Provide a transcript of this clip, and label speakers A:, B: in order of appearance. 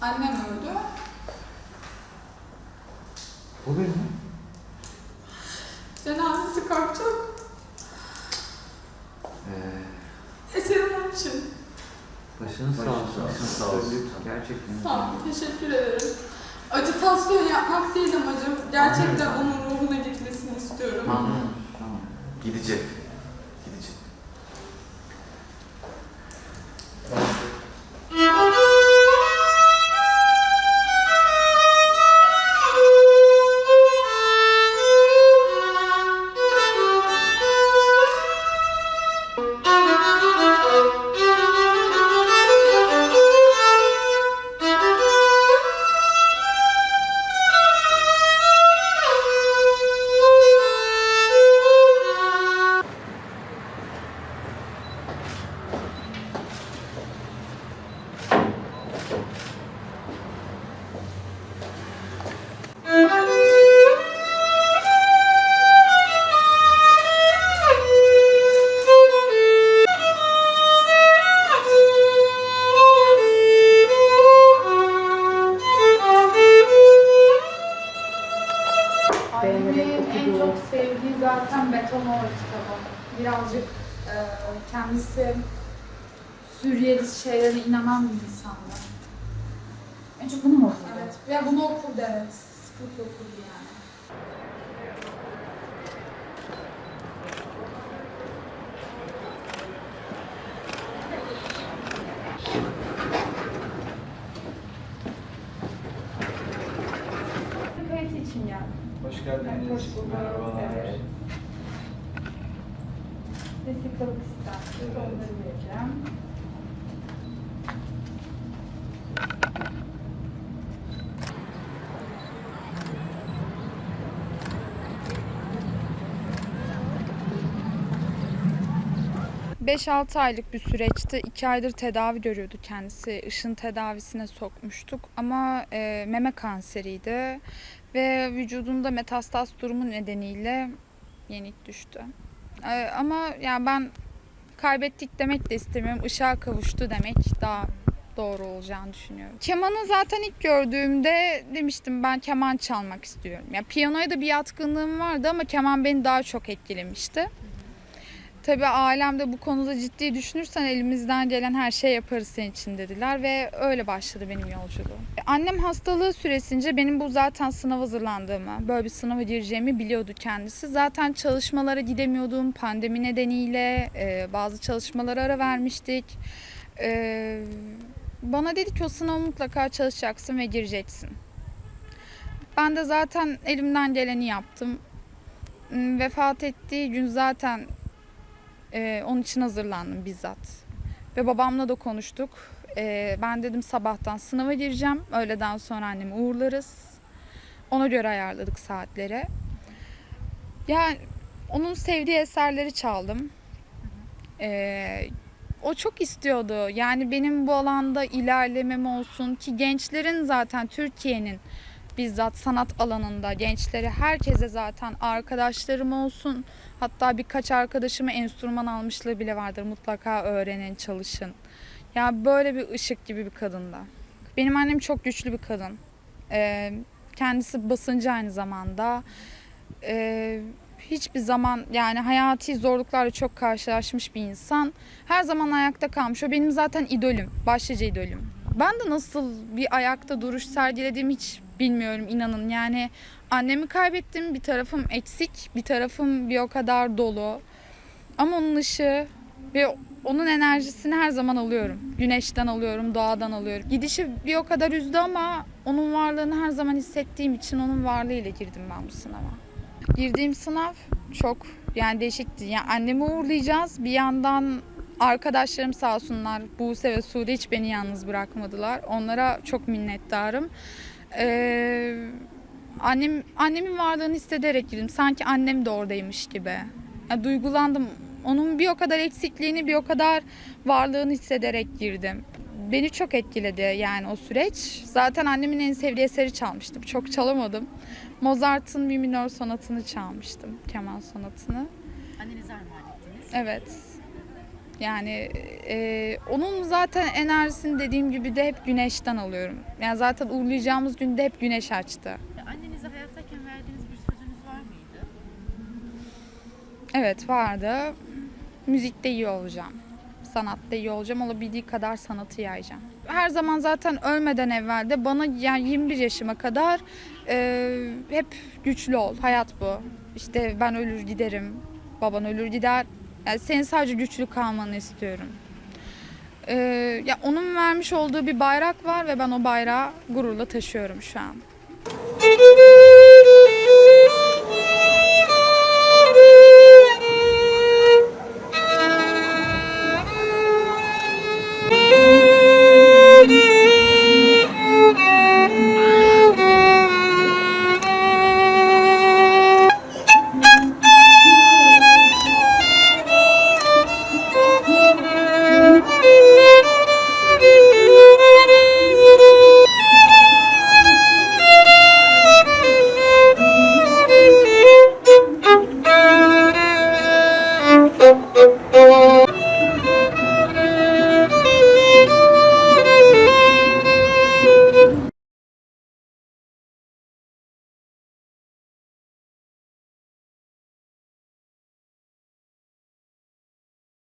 A: Annem öldü.
B: O benim.
A: Cenazesi kalkacak.
B: Ee,
A: Eserim onun için.
B: başınız sağ
C: Başınız
B: olsun.
C: sağ olsun. Sağ olsun.
B: Gerçekten.
A: Sağ olun, teşekkür ederim. Acitasyon yapmak değil amacım. Gerçekten onun ruhuna gitmesini istiyorum.
B: Anladım. Tamam.
C: Gidecek.
D: Zaten Betonova kitabı. Birazcık e, kendisi Suriyeli şeylere inanan bir insandı. En çok bunu mu okudun? Evet. Ya bunu okurdu evet. Sıklıkla okurdu yani. Kayıt için geldim.
B: Hoş
D: Evet, hoş bulduk. Evet. Vesikalık isterseniz
B: Evet.
D: onları vereceğim.
E: ...5-6 aylık bir süreçti. 2 aydır tedavi görüyordu kendisi. Işın tedavisine sokmuştuk. Ama e, meme kanseriydi. Ve vücudunda metastaz durumu nedeniyle yenik düştü. E, ama yani ben kaybettik demek de istemiyorum. Işığa kavuştu demek daha doğru olacağını düşünüyorum. Kemanı zaten ilk gördüğümde demiştim ben keman çalmak istiyorum. Ya piyanoya da bir yatkınlığım vardı ama keman beni daha çok etkilemişti. Tabii ailemde bu konuda ciddi düşünürsen elimizden gelen her şey yaparız senin için dediler ve öyle başladı benim yolculuğum. Annem hastalığı süresince benim bu zaten sınav hazırlandığımı, böyle bir sınava gireceğimi biliyordu kendisi. Zaten çalışmalara gidemiyordum pandemi nedeniyle, e, bazı çalışmalara ara vermiştik. E, bana dedi ki o sınava mutlaka çalışacaksın ve gireceksin. Ben de zaten elimden geleni yaptım. Vefat ettiği gün zaten ee, onun için hazırlandım bizzat. Ve babamla da konuştuk. Ee, ben dedim sabahtan sınava gireceğim. Öğleden sonra annemi uğurlarız. Ona göre ayarladık saatleri. Yani onun sevdiği eserleri çaldım. Ee, o çok istiyordu. Yani benim bu alanda ilerlemem olsun ki gençlerin zaten Türkiye'nin bizzat sanat alanında gençleri herkese zaten arkadaşlarım olsun. Hatta birkaç arkadaşıma enstrüman almışlığı bile vardır. Mutlaka öğrenin, çalışın. Ya böyle bir ışık gibi bir kadında. Benim annem çok güçlü bir kadın. Ee, kendisi basıncı aynı zamanda. Ee, hiçbir zaman yani hayati zorluklarla çok karşılaşmış bir insan. Her zaman ayakta kalmış. O benim zaten idolüm, başlıca idolüm. Ben de nasıl bir ayakta duruş sergilediğimi hiç bilmiyorum inanın. Yani annemi kaybettim. Bir tarafım eksik, bir tarafım bir o kadar dolu. Ama onun ışığı ve onun enerjisini her zaman alıyorum. Güneşten alıyorum, doğadan alıyorum. Gidişi bir o kadar üzdü ama onun varlığını her zaman hissettiğim için onun varlığıyla girdim ben bu sınava. Girdiğim sınav çok yani değişikti. Yani annemi uğurlayacağız. Bir yandan arkadaşlarım sağ olsunlar Buse ve Sude hiç beni yalnız bırakmadılar. Onlara çok minnettarım. Ee, annem annemin varlığını hissederek girdim. Sanki annem de oradaymış gibi. Ya, duygulandım. Onun bir o kadar eksikliğini, bir o kadar varlığını hissederek girdim. Beni çok etkiledi yani o süreç. Zaten annemin en sevdiği eseri çalmıştım. Çok çalamadım. Mozart'ın mi minör sonatını çalmıştım. Keman sonatını.
F: Annenize armağan ettiniz.
E: Evet. Yani e, onun zaten enerjisini dediğim gibi de hep güneşten alıyorum. Yani zaten uğurlayacağımız günde hep güneş açtı.
F: Annenize hayattayken verdiğiniz bir sözünüz var mıydı?
E: Evet vardı. Müzikte iyi olacağım. Sanatta iyi olacağım. Olabildiği kadar sanatı yayacağım. Her zaman zaten ölmeden evvel de bana yani 21 yaşıma kadar e, hep güçlü ol. Hayat bu. İşte ben ölür giderim. Baban ölür gider. Yani senin sadece güçlü kalmanı istiyorum. Ee, ya onun vermiş olduğu bir bayrak var ve ben o bayrağı gururla taşıyorum şu an.